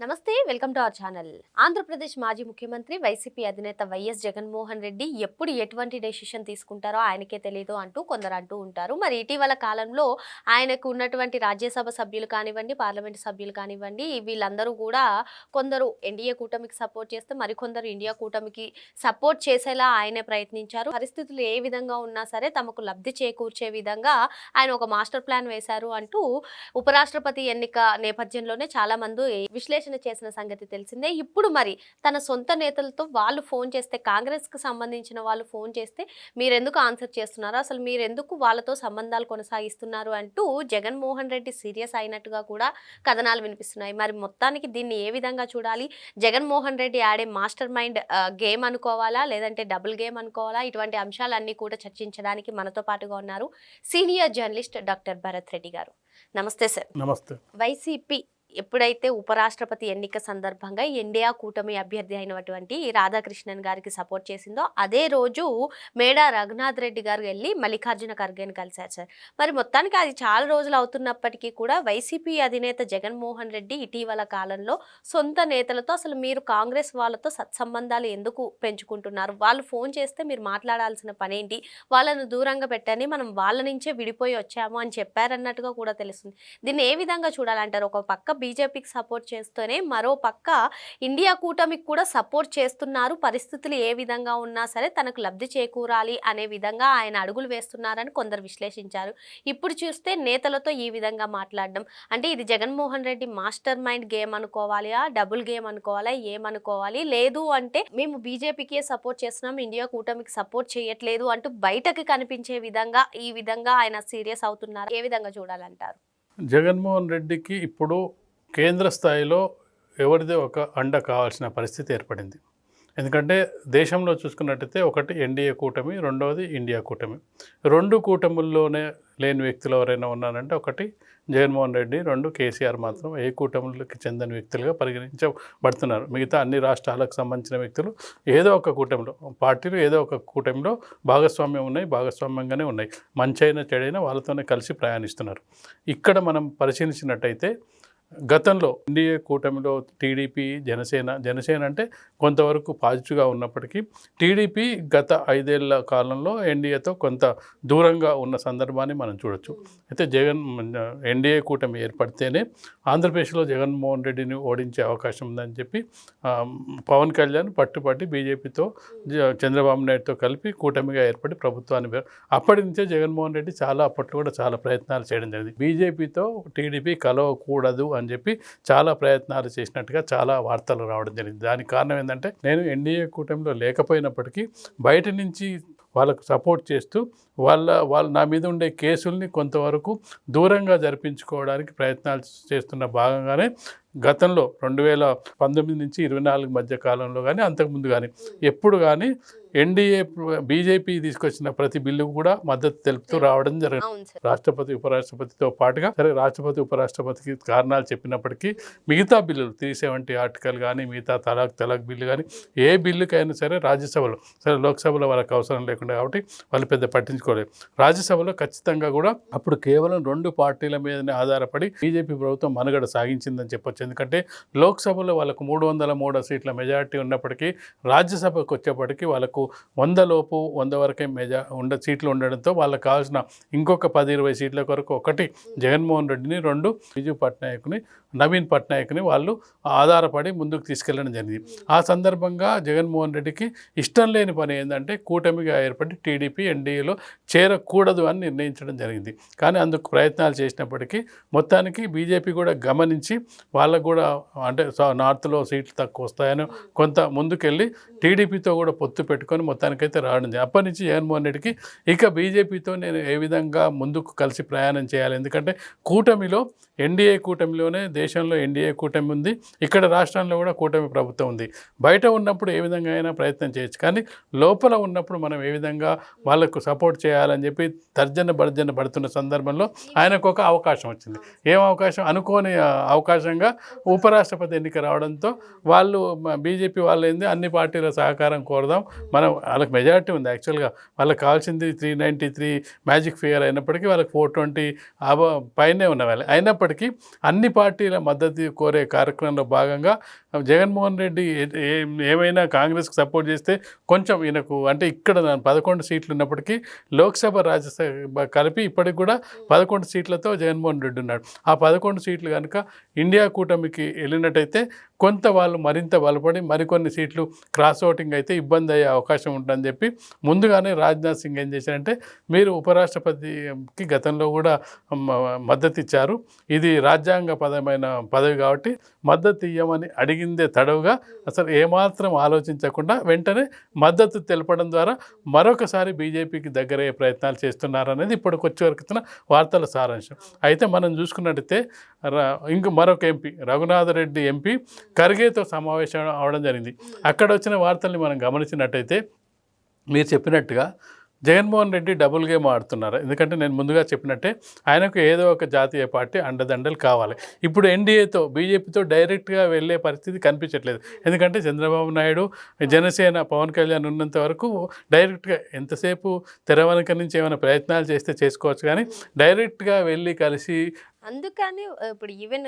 నమస్తే welcome to our channel. Andhra Pradesh మాజీ ముఖ్యమంత్రి వైసీపీ అధినేత వైఎస్ జగన్మోహన్ రెడ్డి ఎప్పుడు ఎటువంటి డెసిషన్ తీసుకుంటారో ఆయనకే తెలియదు అంటూ కొందరు అంటూ ఉంటారు. మరి ఇటీవల కాలంలో ఆయనకు ఉన్నటువంటి రాజ్యసభ సభ్యులు కానివ్వండి పార్లమెంట్ సభ్యులు కానివ్వండి వీళ్ళందరూ కూడా కొందరు ఎన్డీఏ కూటమికి సపోర్ట్ చేస్తే మరికొందరు ఇండియా కూటమికి సపోర్ట్ చేసేలా ఆయనే ప్రయత్నించారు. పరిస్థితులు ఏ విధంగా ఉన్నా సరే తమకు లబ్ధి చేకూర్చే విధంగా ఆయన ఒక మాస్టర్ ప్లాన్ వేశారు అంటూ ఉపరాష్ట్రపతి ఎన్నిక నేపథ్యంలోనే చాలామంది విశ్లేషణ విశ్లేషణ చేసిన సంగతి తెలిసిందే. ఇప్పుడు మరి తన సొంత నేతలతో వాళ్ళు ఫోన్ చేస్తే కాంగ్రెస్కు సంబంధించిన వాళ్ళు ఫోన్ చేస్తే మీరెందుకు ఆన్సర్ చేస్తున్నారు? అసలు మీరెందుకు వాళ్ళతో సంబంధాలు కొనసాగిస్తున్నారు అంటూ జగన్మోహన్ రెడ్డి సీరియస్ అయినట్టుగా కూడా కథనాలు వినిపిస్తున్నాయి. మరి మొత్తానికి దీన్ని ఏ విధంగా చూడాలి? జగన్మోహన్ రెడ్డి ఆడే మాస్టర్ మైండ్ గేమ్ అనుకోవాలా? లేదంటే డబుల్ గేమ్ అనుకోవాలా? ఇటువంటి అంశాలన్నీ కూడా చర్చించడానికి మనతో పాటుగా ఉన్నారు senior journalist doctor Bharat Reddy గారు. నమస్తే సార్. నమస్తే. వైసీపీ ఎప్పుడైతే ఉపరాష్ట్రపతి ఎన్నిక సందర్భంగా ఎన్డీఆ కూటమి అభ్యర్థి అయినటువంటి రాధాకృష్ణన్ గారికి సపోర్ట్ చేసిందో అదే రోజు మేడా రఘునాథ్ రెడ్డి గారు వెళ్ళి మల్లికార్జున ఖర్గేని కలిశారు సార్. మరి మొత్తానికి అది చాలా రోజులు అవుతున్నప్పటికీ కూడా వైసీపీ అధినేత జగన్మోహన్ రెడ్డి ఇటీవల కాలంలో సొంత నేతలతో అసలు మీరు కాంగ్రెస్ వాళ్ళతో సత్సంబంధాలు ఎందుకు పెంచుకుంటున్నారు? వాళ్ళు ఫోన్ చేస్తే మీరు మాట్లాడాల్సిన పనేంటి? వాళ్ళను దూరంగా పెట్టని మనం వాళ్ళ నుంచే విడిపోయి వచ్చాము అని చెప్పారన్నట్టుగా కూడా తెలుస్తుంది. దీన్ని ఏ విధంగా చూడాలంటారు? ఒక పక్క బీజేపీకి సపోర్ట్ చేస్తూనే మరో పక్క ఇండియా కూటమికి కూడా సపోర్ట్ చేస్తున్నారు. పరిస్థితులు ఏ విధంగా ఉన్నా సరే తనకు లబ్ధి చేకూరాలి అనే విధంగా ఆయన అడుగులు వేస్తున్నారని కొందరు విశ్లేషించారు. ఇప్పుడు చూస్తే నేతలతో ఈ విధంగా మాట్లాడడం. అంటే ఇది Jaganmohan Reddy master mind game అనుకోవాలి? డబుల్ గేమ్ అనుకోవాలా? ఏమనుకోవాలి? లేదు అంటే మేము బీజేపీకే సపోర్ట్ చేస్తున్నాం ఇండియా కూటమికి సపోర్ట్ చేయట్లేదు అంటూ బయటకు కనిపించే విధంగా ఈ విధంగా ఆయన సీరియస్ అవుతున్నారు. ఏ విధంగా చూడాలంటారు? జగన్మోహన్ రెడ్డికి ఇప్పుడు కేంద్ర స్థాయిలో ఎవరిదే ఒక అండ కావాల్సిన పరిస్థితి ఏర్పడింది. ఎందుకంటే దేశంలో చూసుకున్నట్టయితే ఒకటి ఎన్డీఏ కూటమి రెండవది ఇండియా కూటమి. రెండు కూటముల్లోనే లేని వ్యక్తులు ఎవరైనా ఉన్నారంటే ఒకటి జగన్మోహన్ రెడ్డి రెండు కేసీఆర్ మాత్రం ఏ కూటమికి చెందిన వ్యక్తులుగా పరిగణించబడుతున్నారు. మిగతా అన్ని రాష్ట్రాలకు సంబంధించిన వ్యక్తులు ఏదో ఒక కూటమిలో పార్టీలు ఏదో ఒక కూటమిలో భాగస్వామ్యం ఉన్నాయి భాగస్వామ్యంగానే ఉన్నాయి. మంచైనా చెడైనా వాళ్ళతోనే కలిసి ప్రయాణిస్తున్నారు. ఇక్కడ మనం పరిశీలించినట్టయితే గతంలో ఎన్డీఏ కూటమిలో టీడీపీ జనసేన జనసేన అంటే కొంతవరకు పాజిటివ్గా ఉన్నప్పటికీ టీడీపీ గత ఐదేళ్ళ కాలంలో ఎన్డీఏతో కొంత దూరంగా ఉన్న సందర్భాన్ని మనం చూడొచ్చు. అయితే జగన్ ఎన్డీఏ కూటమి ఏర్పడితేనే ఆంధ్రప్రదేశ్లో జగన్మోహన్ రెడ్డిని ఓడించే అవకాశం ఉందని చెప్పి పవన్ కళ్యాణ్ పట్టుపట్టి బీజేపీతో చంద్రబాబు నాయుడుతో కలిపి కూటమిగా ఏర్పడి ప్రభుత్వాన్ని అప్పటి నుంచే జగన్మోహన్ రెడ్డి చాలా అప్పట్లో కూడా చాలా ప్రయత్నాలు చేయడం జరిగింది. బీజేపీతో టీడీపీ కలవకూడదు అని అని చెప్పి చాలా ప్రయత్నాలు చేసినట్టుగా చాలా వార్తలు రావడం జరిగింది. దానికి కారణం ఏంటంటే నేను ఎన్డీఏ కూటమిలో లేకపోయినప్పటికీ బయట నుంచి వాళ్ళకు సపోర్ట్ చేస్తూ వాళ్ళ వాళ్ళ నా మీద ఉండే కేసుల్ని కొంతవరకు దూరంగా జరిపించుకోవడానికి ప్రయత్నాలు చేస్తున్న భాగంగానే గతంలో రెండు వేల పంతొమ్మిది నుంచి ఇరవై నాలుగు మధ్య కాలంలో కానీ అంతకుముందు కానీ ఎప్పుడు కానీ ఎన్డీఏ బీజేపీ తీసుకొచ్చిన ప్రతి బిల్లు కూడా మద్దతు తెలుపుతూ రావడం జరిగింది రాష్ట్రపతి ఉపరాష్ట్రపతితో పాటుగా సరే రాష్ట్రపతి ఉపరాష్ట్రపతికి కారణాలు చెప్పినప్పటికీ మిగతా బిల్లులు త్రీ సెవెంటీ ఆర్టికల్ కానీ మిగతా తలాక్ తలాక్ బిల్లు కానీ ఏ బిల్లుకైనా సరే రాజ్యసభలో సరే లోక్సభలో వాళ్ళకి అవసరం లేకుండా కాబట్టి వాళ్ళు పెద్ద పట్టించుకోలేదు. రాజ్యసభలో ఖచ్చితంగా కూడా అప్పుడు కేవలం రెండు పార్టీల మీదనే ఆధారపడి బీజేపీ ప్రభుత్వం మనుగడ సాగించిందని చెప్పొచ్చు. ఎందుకంటే లోక్సభలో వాళ్ళకు మూడు వందల మూడు సీట్ల మెజారిటీ ఉన్నప్పటికీ రాజ్యసభకు వచ్చేప్పటికీ వాళ్ళకు వంద లోపు వంద వరకే మెజా ఉండ సీట్లు ఉండడంతో వాళ్ళకు కావాల్సిన ఇంకొక పది ఇరవై సీట్ల కొరకు ఒకటి జగన్మోహన్ రెడ్డిని రెండు బిజు పట్నాయక్ని నవీన్ పట్నాయక్ని వాళ్ళు ఆధారపడి ముందుకు తీసుకెళ్ళడం జరిగింది. ఆ సందర్భంగా జగన్మోహన్ రెడ్డికి ఇష్టం లేని పని ఏంటంటే కూటమిగా ఏర్పడి టీడీపీ ఎన్డీఏలో చేరకూడదు అని నిర్ణయించడం జరిగింది. కానీ అందుకు ప్రయత్నాలు చేసినప్పటికీ మొత్తానికి బీజేపీ కూడా గమనించి వాళ్ళ వాళ్ళకు కూడా అంటే నార్త్లో సీట్లు తక్కువ వస్తాయని కొంత ముందుకెళ్ళి టీడీపీతో కూడా పొత్తు పెట్టుకొని మొత్తానికైతే రావడం అప్పటి నుంచి జగన్మోహన్ రెడ్డికి ఇక బీజేపీతో నేను ఏ విధంగా ముందుకు కలిసి ప్రయాణం చేయాలి? ఎందుకంటే కూటమిలో ఎన్డీఏ కూటమిలోనే దేశంలో ఎన్డీఏ కూటమి ఉంది. ఇక్కడ రాష్ట్రంలో కూడా కూటమి ప్రభుత్వం ఉంది. బయట ఉన్నప్పుడు ఏ విధంగా అయినా ప్రయత్నం చేయొచ్చు. కానీ లోపల ఉన్నప్పుడు మనం ఏ విధంగా వాళ్ళకు సపోర్ట్ చేయాలని చెప్పి తర్జన భర్జన పడుతున్న సందర్భంలో ఆయనకు ఒక అవకాశం వచ్చింది. ఏం అవకాశం? అనుకోని అవకాశంగా ఉపరాష్ట్రపతి ఎన్నిక రావడంతో వాళ్ళు బీజేపీ వాళ్ళు ఏంది అన్ని పార్టీల సహకారం కోరదాం. మనం వాళ్ళకి మెజారిటీ ఉంది. యాక్చువల్గా వాళ్ళకి కావాల్సింది three ninety three magic figure అయినప్పటికీ వాళ్ళకి ఫోర్ ట్వంటీ అబ పైనే ఉన్న వాళ్ళు. అయినప్పటికీ అన్ని పార్టీల మద్దతు కోరే కార్యక్రమంలో భాగంగా జగన్మోహన్ రెడ్డి ఏ- ఏమైనా కాంగ్రెస్కి సపోర్ట్ చేస్తే కొంచెం ఈయనకు అంటే ఇక్కడ పదకొండు సీట్లు ఉన్నప్పటికీ లోక్సభ రాజ్యసభ కలిపి ఇప్పటికి కూడా పదకొండు సీట్లతో జగన్మోహన్ రెడ్డి ఉన్నాడు. ఆ పదకొండు సీట్లు కనుక ఇండియా కూటమికి వెళ్ళినట్టయితే కొంత వాళ్ళు మరింత బలపడి మరికొన్ని సీట్లు క్రాస్ ఓటింగ్ అయితే ఇబ్బంది అయ్యే అవకాశం ఉంటుందని చెప్పి ముందుగానే రాజ్నాథ్ సింగ్ ఏం చేశారంటే మీరు ఉపరాష్ట్రపతికి గతంలో కూడా మద్దతు ఇచ్చారు ఇది రాజ్యాంగపరమైన పదవి కాబట్టి మద్దతు ఇవ్వమని అడిగిందే తడవుగా అసలు ఏమాత్రం ఆలోచించకుండా వెంటనే మద్దతు తెలపడం ద్వారా మరొకసారి బీజేపీకి దగ్గరయ్యే ప్రయత్నాలు చేస్తున్నారనేది ఇప్పటికి వచ్చే వరకు వార్తల సారాంశం. అయితే మనం చూసుకున్నట్టయితే ఇంక మరొక ఎంపీ రఘునాథరెడ్డి ఎంపీ ఖర్గేతో సమావేశం అవడం జరిగింది. అక్కడ వచ్చిన వార్తల్ని మనం గమనించినట్టయితే మీరు చెప్పినట్టుగా జగన్మోహన్ రెడ్డి డబుల్ గేమ్ ఆడుతున్నారు. ఎందుకంటే నేను ముందుగా చెప్పినట్టే ఆయనకు ఏదో ఒక జాతీయ పార్టీ అండదండలు కావాలి. ఇప్పుడు ఎన్డీఏతో బీజేపీతో డైరెక్ట్గా వెళ్ళే పరిస్థితి కనిపించట్లేదు. ఎందుకంటే చంద్రబాబు నాయుడు జనసేన పవన్ కళ్యాణ్ ఉన్నంత వరకు డైరెక్ట్గా ఎంతసేపు తెర వెనక నుంచి ఏమైనా ప్రయత్నాలు చేస్తే చేసుకోవచ్చు కానీ డైరెక్ట్గా వెళ్ళి కలిసి అందుకని ఇప్పుడు ఈవెన్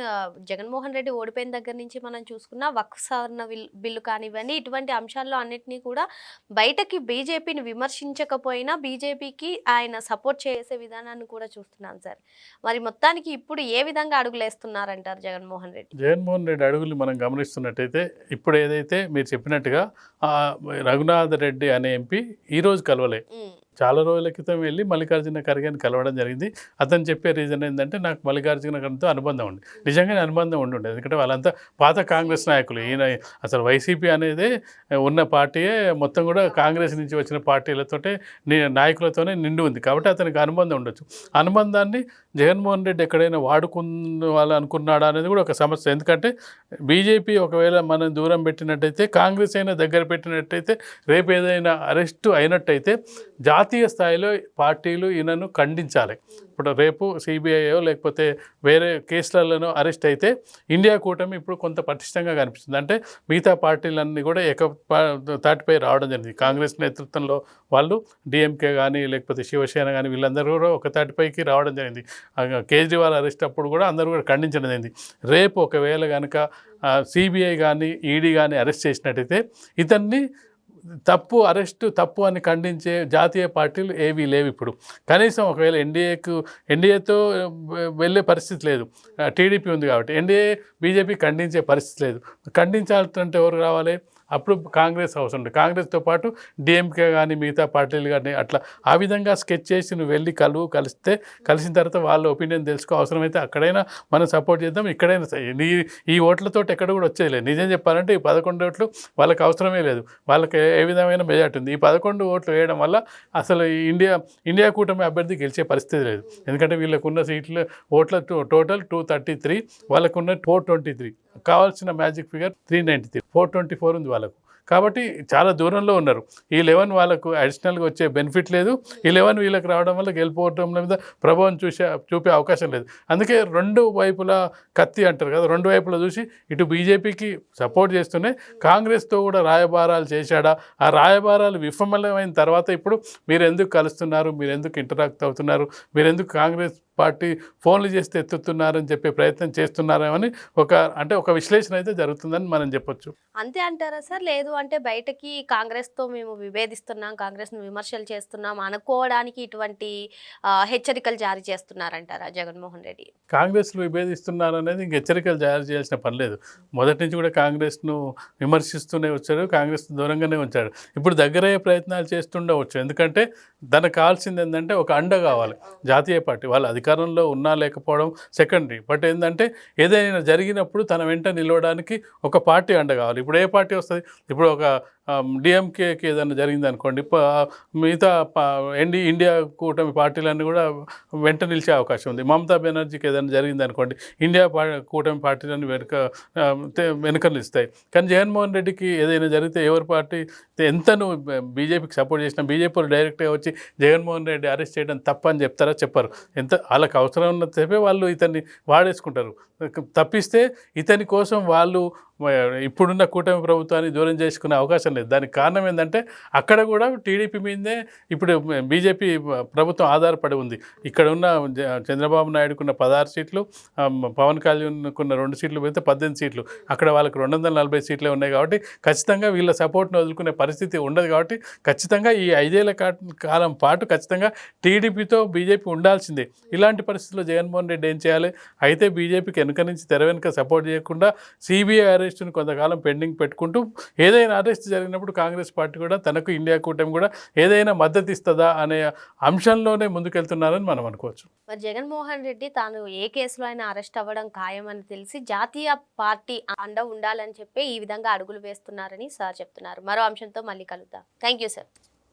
జగన్మోహన్ రెడ్డి ఓడిపోయిన దగ్గర నుంచి మనం చూసుకున్న వక్ సవరణ బిల్- బిల్లు కానివ్వండి ఇటువంటి అంశాల్లో అన్నిటినీ కూడా బయటకి బీజేపీని విమర్శించకపోయినా బీజేపీకి ఆయన సపోర్ట్ చేసే విధానాన్ని కూడా చూస్తున్నాం సార్. మరి మొత్తానికి ఇప్పుడు ఏ విధంగా అడుగులేస్తున్నారంటారు జగన్మోహన్ రెడ్డి? జగన్మోహన్ రెడ్డి అడుగులు మనం గమనిస్తున్నట్టయితే ఇప్పుడు ఏదైతే మీరు చెప్పినట్టుగా రఘునాథ్ రెడ్డి అనే ఎంపీ ఈరోజు కలవలే. చాలా రోజుల క్రితం వెళ్ళి మల్లికార్జున ఖర్గేని కలవడం జరిగింది. అతను చెప్పే రీజన్ ఏంటంటే నాకు మల్లికార్జున ఖర్గేతో అనుబంధం ఉంది. నిజంగానే అనుబంధం ఉండి ఉండేది ఎందుకంటే వాళ్ళంతా పాత కాంగ్రెస్ నాయకులు. ఈయన అసలు వైసీపీ అనేది ఉన్న పార్టీయే. మొత్తం కూడా కాంగ్రెస్ నుంచి వచ్చిన పార్టీలతోటే నాయకులతోనే నిండి ఉంది. కాబట్టి అతనికి అనుబంధం ఉండొచ్చు. అనుబంధాన్ని జగన్మోహన్ రెడ్డి ఎక్కడైనా వాడుకున్న అనుకున్నాడా అనేది కూడా ఒక సమస్య. ఎందుకంటే బీజేపీ ఒకవేళ మనం దూరం పెట్టినట్టయితే కాంగ్రెస్ అయినా దగ్గర పెట్టినట్టయితే రేపు ఏదైనా అరెస్టు అయినట్టయితే జాతీయ స్థాయిలో పార్టీలు ఈయనను ఖండించాలి. ఇప్పుడు రేపు సిబిఐయో లేకపోతే వేరే కేసులలోనో అరెస్ట్ అయితే ఇండియా కూటమి ఇప్పుడు కొంత పటిష్టంగా కనిపిస్తుంది. అంటే మిగతా పార్టీలన్నీ కూడా ఏక తాటిపై రావడం జరిగింది. కాంగ్రెస్ నేతృత్వంలో వాళ్ళు డిఎంకే కానీ లేకపోతే శివసేన కానీ వీళ్ళందరూ కూడా ఒక తాటిపైకి రావడం జరిగింది. కేజ్రీవాల్ అరెస్ట్ అప్పుడు కూడా అందరూ కూడా ఖండించడం జరిగింది. రేపు ఒకవేళ కనుక సిబిఐ కానీ ఈడీ కానీ అరెస్ట్ చేసినట్టయితే ఇతన్ని తప్పు అరెస్టు తప్పు అని ఖండించే జాతీయ పార్టీలు ఏవీ లేవు ఇప్పుడు. కనీసం ఒకవేళ ఎన్డీఏకు ఎన్డీఏతో వెళ్ళే పరిస్థితి లేదు. టీడీపీ ఉంది కాబట్టి ఎన్డీఏ బీజేపీ ఖండించే పరిస్థితి లేదు. ఖండించాలంటే ఎవరు రావాలి? అప్పుడు కాంగ్రెస్ అవసరం ఉంటుంది కాంగ్రెస్తో పాటు డిఎంకే కానీ మిగతా పార్టీలు కానీ అట్లా ఆ విధంగా స్కెచ్ చేసి నువ్వు వెళ్ళి కలువు కలిస్తే కలిసిన తర్వాత వాళ్ళ ఒపీనియన్ తెలుసుకో. అవసరమైతే అక్కడైనా మనం సపోర్ట్ చేద్దాం ఇక్కడైనా సరే. నీ ఈ ఓట్లతో ఎక్కడ కూడా వచ్చేది లేదు నిజం చెప్పాలంటే ఈ పదకొండు ఓట్లు వాళ్ళకి అవసరమే లేదు. వాళ్ళకి ఏ విధమైన మెజార్టీ ఉంది? ఈ పదకొండు ఓట్లు వేయడం వల్ల అసలు ఈ ఇండియా ఇండియా కూటమి అభ్యర్థి గెలిచే పరిస్థితి లేదు. ఎందుకంటే వీళ్ళకున్న సీట్లు ఓట్ల టో- టోటల్ టూ థర్టీ త్రీ వాళ్ళకున్న ఫోర్ ట్వంటీ త్రీ. కావాల్సిన magic figure three ninety three four twenty four ఉంది వాళ్ళకు. కాబట్టి చాలా దూరంలో ఉన్నారు. ఈ లెవెన్ వాళ్ళకు అడిషనల్గా వచ్చే బెనిఫిట్ లేదు. ఈ లెవెన్ వీళ్ళకి రావడం వల్ల గెలిపోవడం మీద ప్రభావం చూసే చూపే అవకాశం లేదు. అందుకే రెండు వైపులా కత్తి అంటారు కదా రెండు వైపులా చూసి ఇటు బీజేపీకి సపోర్ట్ చేస్తూనే కాంగ్రెస్తో కూడా రాయబారాలు చేశాడా? ఆ రాయబారాలు విఫలమైన తర్వాత ఇప్పుడు మీరు ఎందుకు కలుస్తున్నారు? మీరు ఎందుకు ఇంటరాక్ట్ అవుతున్నారు? మీరు ఎందుకు కాంగ్రెస్ పార్టీ ఫోన్లు చేస్తే ఎత్తుతున్నారని చెప్పే ప్రయత్నం చేస్తున్నారేమని ఒక అంటే ఒక విశ్లేషణ అయితే జరుగుతుందని మనం చెప్పొచ్చు. అంతే అంటారా సార్? లేదు అంటే బయటకి కాంగ్రెస్తో మేము విభేదిస్తున్నాం కాంగ్రెస్ను విమర్శలు చేస్తున్నాం అనుకోవడానికి ఇటువంటి హెచ్చరికలు జారీ చేస్తున్నారంటారా జగన్మోహన్ రెడ్డి? కాంగ్రెస్ను విభేదిస్తున్నారు అనేది ఇంక హెచ్చరికలు జారీ చేయాల్సిన పని లేదు. మొదటి నుంచి కూడా కాంగ్రెస్ను విమర్శిస్తూనే వచ్చాడు కాంగ్రెస్ దూరంగానే ఉంచాడు ఇప్పుడు దగ్గరయ్యే ప్రయత్నాలు చేస్తుండవచ్చు. ఎందుకంటే తనకు కావాల్సింది ఏంటంటే ఒక అండ కావాలి. జాతీయ పార్టీ వాళ్ళు అధికారంలో ఉన్నా లేకపోవడం సెకండరీ. బట్ ఏంటంటే ఏదైనా జరిగినప్పుడు తన వెంట నిలవడానికి ఒక పార్టీ అండగావాలి. ఇప్పుడు ఏ పార్టీ వస్తుంది? ఇప్పుడు ఒక డిఎంకేకి ఏదైనా జరిగింది అనుకోండి మిగతా ప- ఇండియా కూటమి పార్టీలన్నీ కూడా వెంట నిలిచే అవకాశం ఉంది. మమతా బెనర్జీకి ఏదైనా జరిగింది అనుకోండి ఇండియా కూటమి పార్టీలన్నీ వెనుక వెనుక నిలుస్తాయి. కానీ జగన్మోహన్ రెడ్డికి ఏదైనా జరిగితే ఎవరి పార్టీ ఎంత నువ్వు బీజేపీకి సపోర్ట్ చేసినా బీజేపీ డైరెక్ట్గా వచ్చి జగన్మోహన్ రెడ్డి అరెస్ట్ చేయడం తప్పని చెప్తారా? చెప్పరు. ఎంత వాళ్ళకి అవసరం ఉన్నంత చెప్పే వాళ్ళు ఇతన్ని వాడేసుకుంటారు. తప్పిస్తే ఇతని కోసం వాళ్ళు ఇప్పుడున్న కూటమి ప్రభుత్వాన్ని దూరం చేసుకునే అవకాశం లేదు. దానికి కారణం ఏంటంటే అక్కడ కూడా టీడీపీ మీదే ఇప్పుడు బీజేపీ ప్రభుత్వం ఆధారపడి ఉంది. ఇక్కడ ఉన్న జ- చంద్రబాబు నాయుడుకున్న పదహారు సీట్లు పవన్ కళ్యాణ్కున్న రెండు సీట్లు పెడితే పద్దెనిమిది సీట్లు. అక్కడ వాళ్ళకి రెండు వందల నలభై సీట్లే ఉన్నాయి కాబట్టి ఖచ్చితంగా వీళ్ళ సపోర్ట్ను వదులుకునే పరిస్థితి ఉండదు కాబట్టి ఖచ్చితంగా ఈ ఐదేళ్ళ కా- కాలం పాటు ఖచ్చితంగా టీడీపీతో బీజేపీ ఉండాల్సిందే. ఇలాంటి పరిస్థితుల్లో జగన్మోహన్ రెడ్డి ఏం చేయాలి? అయితే బీజేపీకి వెనుక నుంచి తెర వెనుక సపోర్ట్ చేయకుండా సిబిఐ అరెస్టును కొంతకాలం పెండింగ్ పెట్టుకుంటూ ఏదైనా అరెస్ట్ జరిగినప్పుడు కాంగ్రెస్ పార్టీ కూడా తనకు ఇండియా కూటమి కూడా ఏదైనా మద్దతు ఇస్తుందా అనే అంశంలోనే ముందుకెళ్తున్నారని మనం అనుకోవచ్చు. మరి జగన్మోహన్ రెడ్డి తాను ఏ కేసులో అయినా అరెస్ట్ అవ్వడం ఖాయమని తెలిసి జాతీయ పార్టీ అండ ఉండాలని చెప్పి ఈ విధంగా అడుగులు వేస్తున్నారని సార్ చెప్తున్నారు. మరో అంశంతో మళ్ళీ కలుద్దాం. Thank you sir.